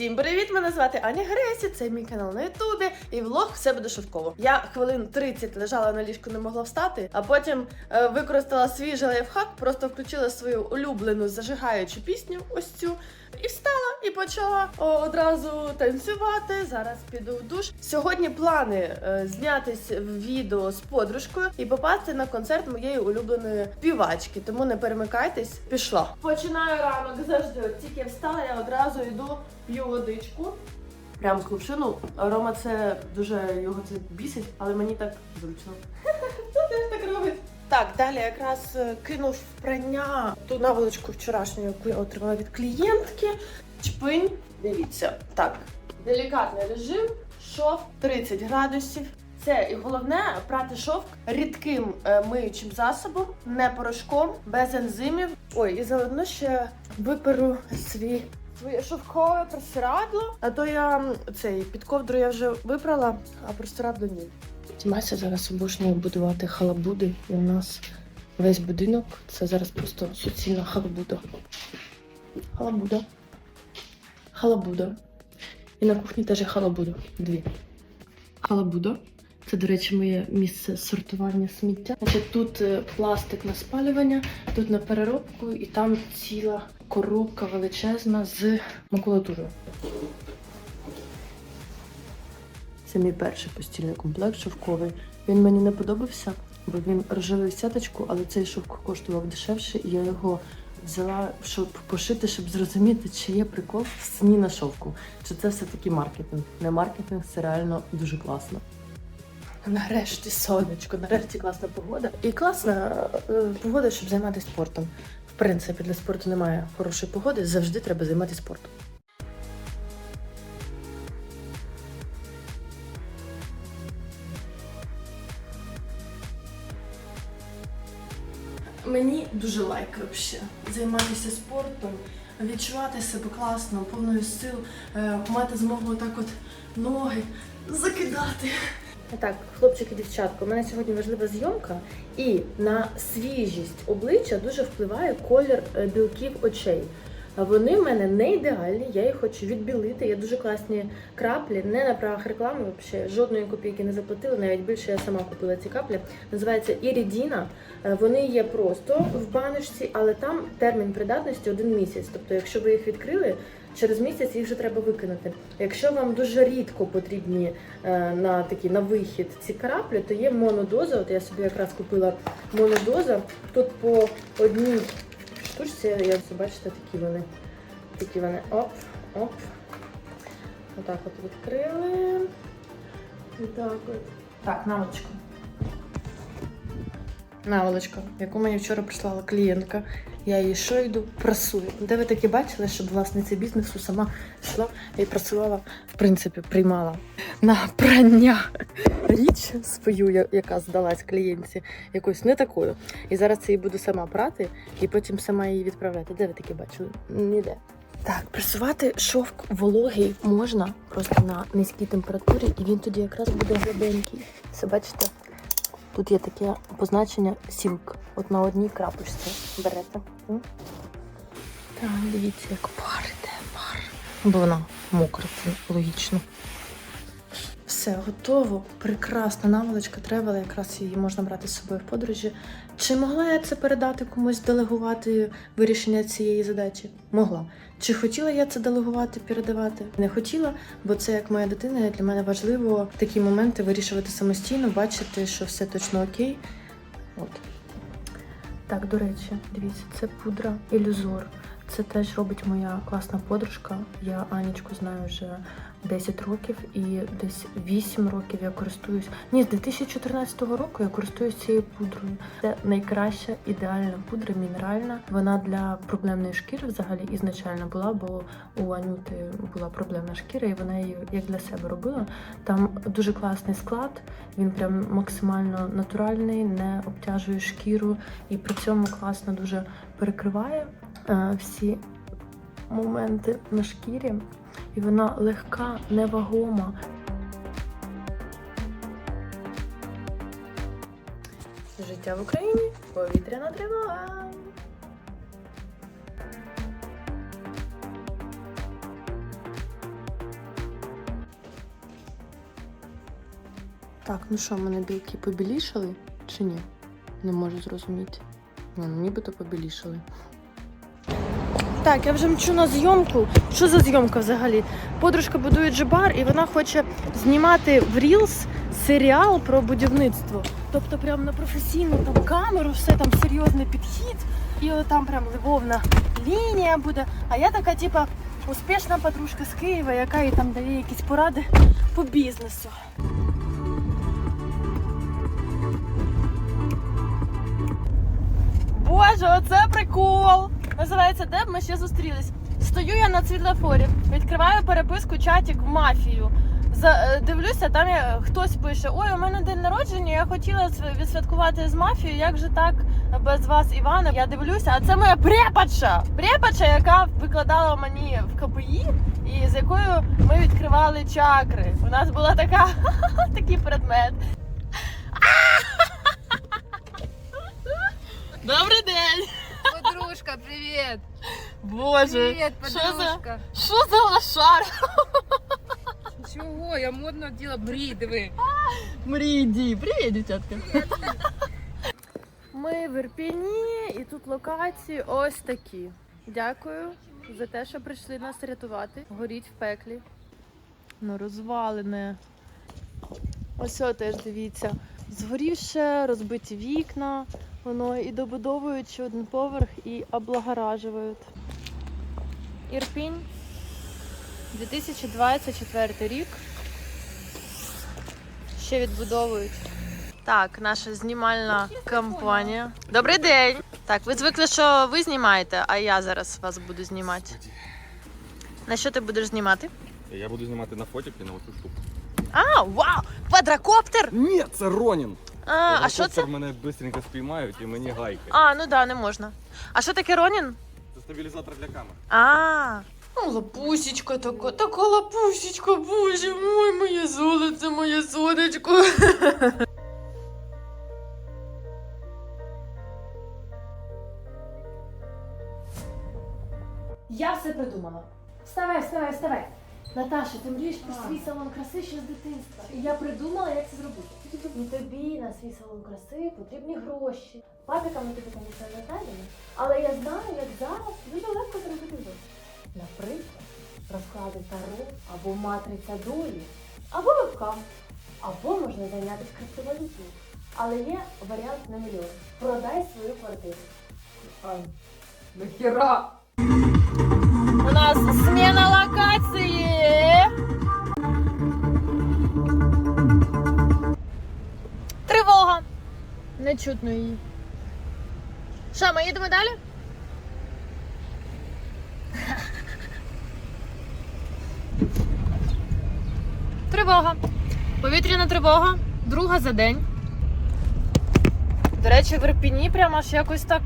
Всім привіт! Мене звати Аня Гресі. Це мій канал на Ютубі і влог все буде швидково. Я хвилин 30 лежала на ліжку, не могла встати, а потім е, використала свій же лайфхак, просто включила свою улюблену зажигаючу пісню. Ось цю. І встала і почала одразу танцювати. Зараз піду в душ. Сьогодні плани е, знятись в відео з подружкою і попасти на концерт моєї улюбленої співачки. Тому не перемикайтесь, пішла. Починаю ранок завжди. Тільки встала, я одразу йду п'ю водичку. Прям з кувшину. Рома це дуже його це бісить, але мені так зручно. Хто теж так робить? Так, далі якраз е, кинув прання ту наволочку вчорашню, яку я отримала від клієнтки. Чпинь, дивіться, так, делікатний режим, шов 30 градусів. Це і головне прати шовк рідким е, миючим засобом, не порошком, без ензимів. Ой, і заодно ще виперу свій своє шовкове простирадло. А то я цей під ковдру я вже випрала, а простирадло ні. Мася зараз обожнює будувати халабуди, і у нас весь будинок це зараз просто суцільна халабуда. Халабуда. Халабуда. І на кухні теж халабуда. Дві. Халабуда. Це, до речі, моє місце сортування сміття. Значить, тут е, пластик на спалювання, тут на переробку, і там ціла коробка величезна з макулатурою. Це мій перший постільний комплект шовковий. Він мені не подобався, бо він рожевий в сяточку, але цей шовк коштував дешевше, і я його взяла, щоб пошити, щоб зрозуміти, чи є прикол в сні на шовку. Чи це все-таки маркетинг? Не маркетинг, це реально дуже класно. Нарешті сонечко, нарешті класна погода. І класна е, погода, щоб займатися спортом. В принципі, для спорту немає хорошої погоди, завжди треба займатися спортом. Мені дуже лайк взагалі займатися спортом, відчувати себе класно, повною сил, е, мати змогу так от ноги закидати. Так, хлопчики, дівчатка, у мене сьогодні важлива зйомка, і на свіжість обличчя дуже впливає колір е, білків очей. Вони в мене не ідеальні, я їх хочу відбілити. Є дуже класні краплі, не на правах реклами, взагалі жодної копійки не заплатила, навіть більше я сама купила ці каплі. Називається Ірідіна. Е, Вони є просто в баночці, але там термін придатності один місяць. Тобто, якщо ви їх відкрили, через місяць їх вже треба викинути. Якщо вам дуже рідко потрібні е, на такі на вихід ці краплі, то є монодоза. От я собі якраз купила монодоза. Тут по одній штучці, як бачите, такі вони. Такі вони. Оп, оп. Отак от відкрили. І так от. Так, наволочку. Наволочка, яку мені вчора прислала клієнтка. Я її що йду, прасую. Де ви таки бачили, щоб власниця бізнесу сама йшла і працювала, в принципі, приймала на прання річ свою, яка здалась клієнтці, якусь не такою. І зараз це її буду сама прати і потім сама її відправляти. Де ви таки бачили? Ніде. Так, пресувати шовк вологий можна просто на низькій температурі, і він тоді якраз буде гладенький. Все бачите? Тут є таке позначення сілк. От на одній крапочці берете. Так, дивіться, як пар іде, пар. Бо вона мокра, це логічно. Все готово. Прекрасна наволочка тревела, якраз її можна брати з собою в подорожі. Чи могла я це передати комусь, делегувати вирішення цієї задачі? Могла. Чи хотіла я це делегувати, передавати? Не хотіла, бо це як моя дитина, для мене важливо такі моменти вирішувати самостійно, бачити, що все точно окей. От. Так, до речі, дивіться, це пудра ілюзор. Це теж робить моя класна подружка. Я Анічку знаю вже 10 років і десь 8 років я користуюсь. Ні, з 2014 року я користуюсь цією пудрою. Це найкраща ідеальна пудра, мінеральна. Вона для проблемної шкіри взагалі ізначально була, бо у Анюти була проблемна шкіра, і вона її як для себе робила. Там дуже класний склад, він прям максимально натуральний, не обтяжує шкіру і при цьому класно дуже перекриває е, всі моменти на шкірі і вона легка, невагома. Життя в Україні повітряна тривога. Так, ну що, мене білки побілішали чи ні? Не можу зрозуміти. Ну, ну нібито побілішали. Так, я вже мчу на зйомку. Що за зйомка взагалі? Подружка будує джебар і вона хоче знімати в Reels серіал про будівництво. Тобто прям на професійну там камеру, все там серйозний підхід, і там прям ливовна лінія буде. А я така, типа, успішна подружка з Києва, яка їй там дає якісь поради по бізнесу. Боже, оце прикол! Називається Де б ми ще зустрілись. Стою я на світлофорі, відкриваю переписку чатик в мафію. За, е, дивлюся, там я, хтось пише: Ой, у мене день народження, я хотіла св- відсвяткувати з мафією. Як же так без вас, Івана? Я дивлюся, а це моя препадша! Препадша, яка викладала мені в КПІ, і з якою ми відкривали чакри. У нас була така такий предмет. Добрий день! Подружка, привет! Боже, за подружка! що за лошара? Чого? Я модно вділа брі, диви. Мріді, привіт, дівчатка. Ми в Ірпіні і тут локації ось такі. Дякую за те, що прийшли нас рятувати. Горіть в пеклі. Ну, розвалене. Ось о, теж дивіться. Згорівше, розбиті вікна, воно і добудовують ще один поверх і облагоражують. Ірпінь, 2024 рік. Ще відбудовують. Так, наша знімальна компанія. Добрий день! Так, ви звикли, що ви знімаєте, а я зараз вас буду знімати. На що ти будеш знімати? Я буду знімати на фотики на оцю штуку. А, вау! Квадрокоптер! Ні, це Ронін. А, а що це? Мене швидко спіймають і мені гайки. А, ну да, не можна. А що таке Ронін? Це стабілізатор для камер. А. Ну, лапусечка така, така лапусечка, боже мой, моє золоце, моє сонечко. Я все придумала. Вставай, вставай, вставай. Наташа, ти мрієш про свій салон краси ще з дитинства. І я придумала, як це зробити. І тобі на свій салон краси потрібні гроші. Папіка ми тобі, звісно, не знайдемо. Але я знаю, як зараз дуже легко зробити гроші. Наприклад, розклади таро або матриця долі, або вебкам, або можна зайнятися криптовалютою. Але є варіант на мільйон. Продай свою квартиру. Ай, нахера? У нас зміна локації. Не чутно її. Що, ми їдемо далі? Тривога. Повітряна тривога. Друга за день. До речі, в Ірпіні прямо аж якось так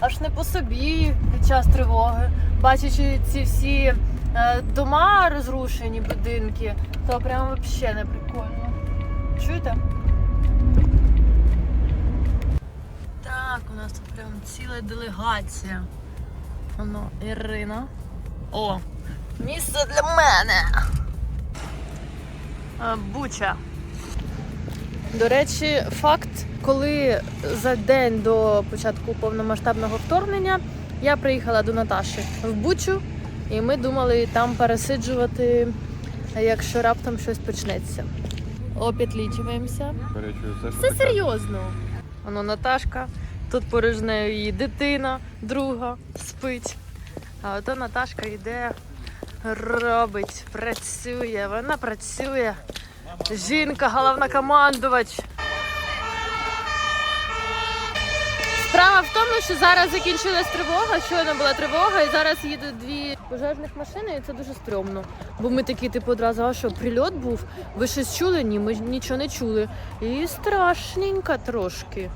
аж не по собі під час тривоги. Бачачи ці всі е, дома розрушені, будинки, то прямо взагалі не прикольно. Чуєте? Прям ціла делегація. Воно Ірина. О, місце для мене. Е, Буча. До речі, факт, коли за день до початку повномасштабного вторгнення я приїхала до Наташі в Бучу, і ми думали там пересиджувати, якщо раптом щось почнеться. Опітлічуємося. Це Все серйозно. Воно Наташка, тут поруч нею її дитина, друга спить. А ото Наташка йде, робить, працює. Вона працює. Жінка, головнокомандувач. Справа в тому, що зараз закінчилась тривога, щойно була тривога, і зараз їдуть дві пожежних машини, і це дуже стрьомно. Бо ми такі, типу, одразу, а що, прильот був? Ви щось чули? Ні, ми нічого не чули. І страшненько трошки.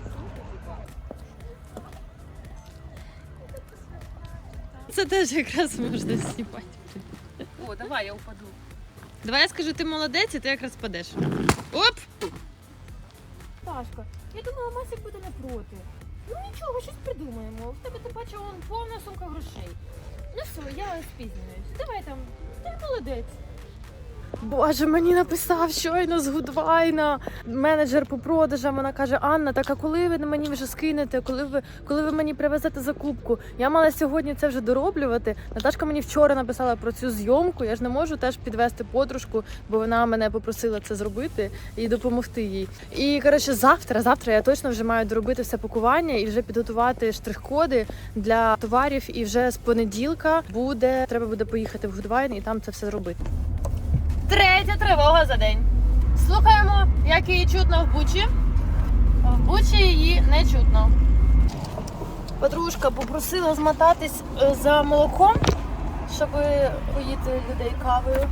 Це теж якраз можна знімати. О, давай, я упаду. Давай я скажу, ти молодець, і ти якраз падеш. Оп! Пашка, я думала, Масік буде не проти. Ну нічого, щось придумаємо. В тебе ти паче вон повна сумка грошей. Ну все, я спізнююсь. Давай там, ти молодець. Боже, мені написав щойно з Гудвайна менеджер по продажам. Вона каже: Анна, так а коли ви мені вже скинете? Коли ви коли ви мені привезете закупку? Я мала сьогодні це вже дороблювати. Наташка мені вчора написала про цю зйомку. Я ж не можу теж підвести подружку, бо вона мене попросила це зробити і допомогти їй. І коротше, завтра, завтра я точно вже маю доробити все пакування і вже підготувати штрих-коди для товарів. І вже з понеділка буде треба буде поїхати в Гудвайн і там це все зробити. Третя тривога за день. Слухаємо, як її чутно в Бучі. В Бучі її не чутно. Подружка попросила змотатись е, за молоком, щоб поїти людей кавою.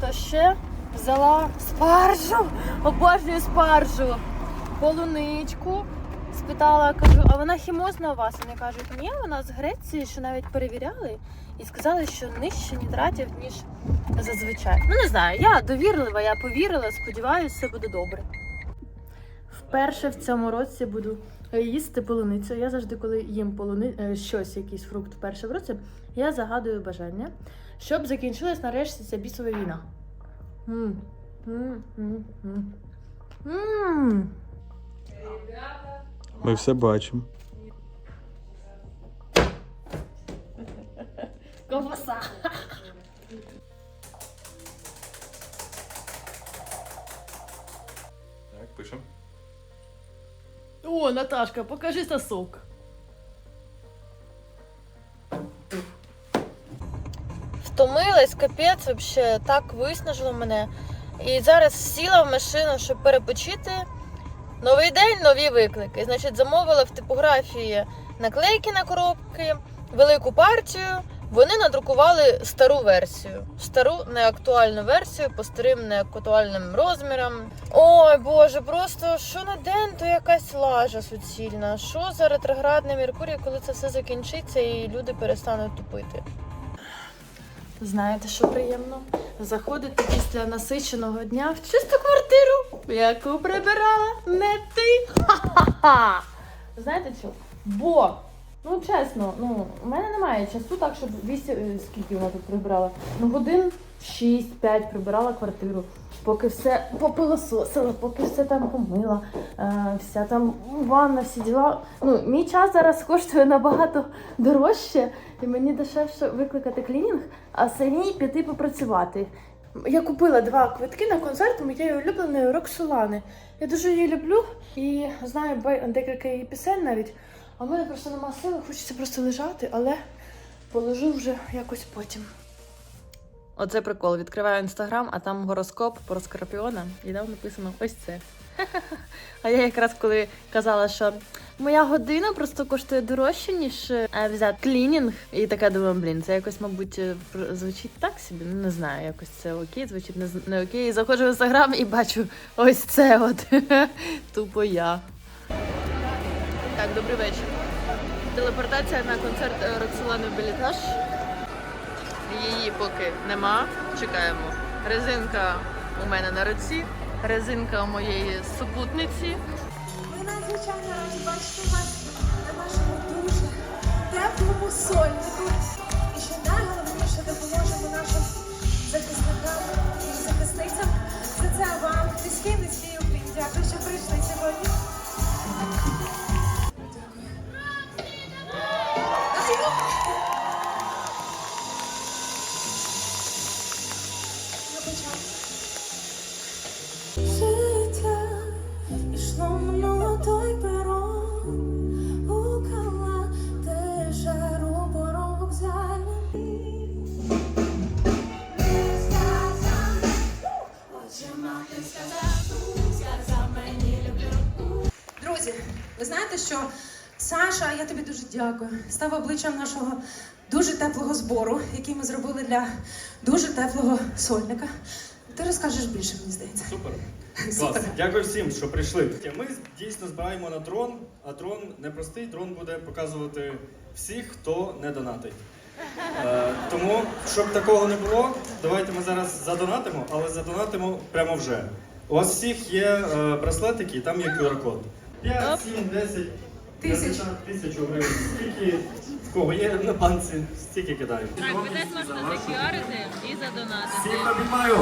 То ще взяла спаржу, обожнюю спаржу, полуничку. Спитала, кажу, а вона хімозна у вас? Вони кажуть, ні, вона з Греції, що навіть перевіряли, і сказали, що нижче нітратів, ніж зазвичай. Ну не знаю, я довірлива, я повірила, сподіваюся, все буде добре. Вперше в цьому році буду їсти полуницю. Я завжди, коли їм полуни... е, щось, якийсь фрукт вперше в році, я загадую бажання, щоб закінчилась нарешті ця бісова війна. М. М, м, м. М. Ми все бачимо. Ковбаса. Так, пишемо. О, Наташка, покажи сосок. Втомилась, капець, вообще так виснажило мене. І зараз сіла в машину, щоб перепочити. Новий день, нові виклики. Значить, замовила в типографії наклейки на коробки, велику партію. Вони надрукували стару версію, стару неактуальну версію по старим неактуальним розмірам. Ой Боже, просто що на день, то якась лажа суцільна. Що за ретроградний Меркурій, коли це все закінчиться і люди перестануть тупити? Знаєте, що приємно? Заходити після насиченого дня в чисту квартиру, яку прибирала не ти. Ха-ха-ха! Знаєте що? Бо, ну чесно, ну у мене немає часу так, щоб вісім е, скільки вона тут прибрала. Ну годин 6-5 прибирала квартиру. Поки все попилососила, поки все там помила, е, вся там ванна, всі діла. Ну, мій час зараз коштує набагато дорожче, і мені дешевше викликати клінінг, а самій піти попрацювати. Я купила два квитки на концерт моєї улюбленої Роксолани. Я дуже її люблю і знаю декілька її пісень навіть. А в мене просто нема сили, хочеться просто лежати, але положу вже якось потім. Оце прикол. Відкриваю інстаграм, а там гороскоп про скорпіона, і там написано ось це. А я якраз коли казала, що моя година просто коштує дорожче, ніж е, взяти клінінг. І така думаю, блін, це якось, мабуть, е, звучить так собі. Ну не знаю, якось це окей, звучить не, не окей. І заходжу в інстаграм і бачу ось це от. Тупо я. Так, добрий вечір. Телепортація на концерт е, Роксолани Белітаж. Її поки нема. Чекаємо. Резинка у мене на руці, резинка у моєї супутниці. Ми надзвичайно раді бачити вас на нашому дуже теплому сольнику. І тобі дуже дякую. Став обличчям нашого дуже теплого збору, який ми зробили для дуже теплого сольника. Ти розкажеш більше, мені здається. Супер. Клас. Дякую всім, що прийшли. Ми дійсно збираємо на дрон, а дрон не простий, дрон буде показувати всіх, хто не донатить. Е, тому, щоб такого не було, давайте ми зараз задонатимо, але задонатимо прямо вже. У вас всіх є е, браслетики, там є QR-код. 5, 7, 10 Тисяч. 50 тисяч гривень. Скільки в кого є на банці, стільки кидають. Так, ви десь можна закіарити і задонатити. Всіх обіймаю!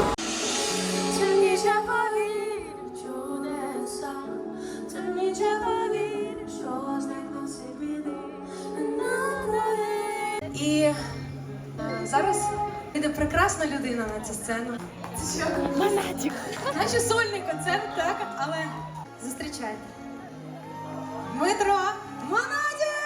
І е, зараз піде прекрасна людина на цю сцену. Це що? Наче сольний концерт, так, але зустрічайте. Дмитро Монатік!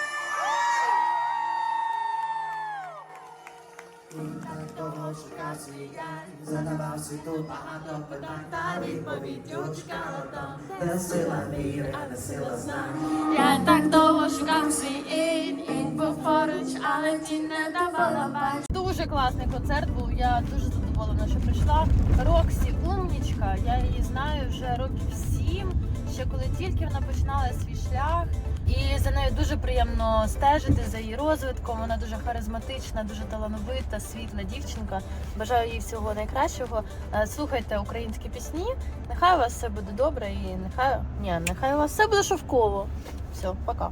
Того шукав свій я, задавав світу багато питань, та відповідь шукала там, де сила віри, а не сила знань. Я так довго шукав свій ін, ін був поруч, але ті не давала бачити. Дуже класний концерт був. Я дуже задоволена, що прийшла. Роксі умнічка. Я її знаю вже років сім. Ще коли тільки вона починала свій шлях. І за нею дуже приємно стежити за її розвитком. Вона дуже харизматична, дуже талановита, світла дівчинка. Бажаю їй всього найкращого. Е, Слухайте українські пісні. Нехай у вас все буде добре і нехай ні, нехай у вас все буде шовково. Все, пока.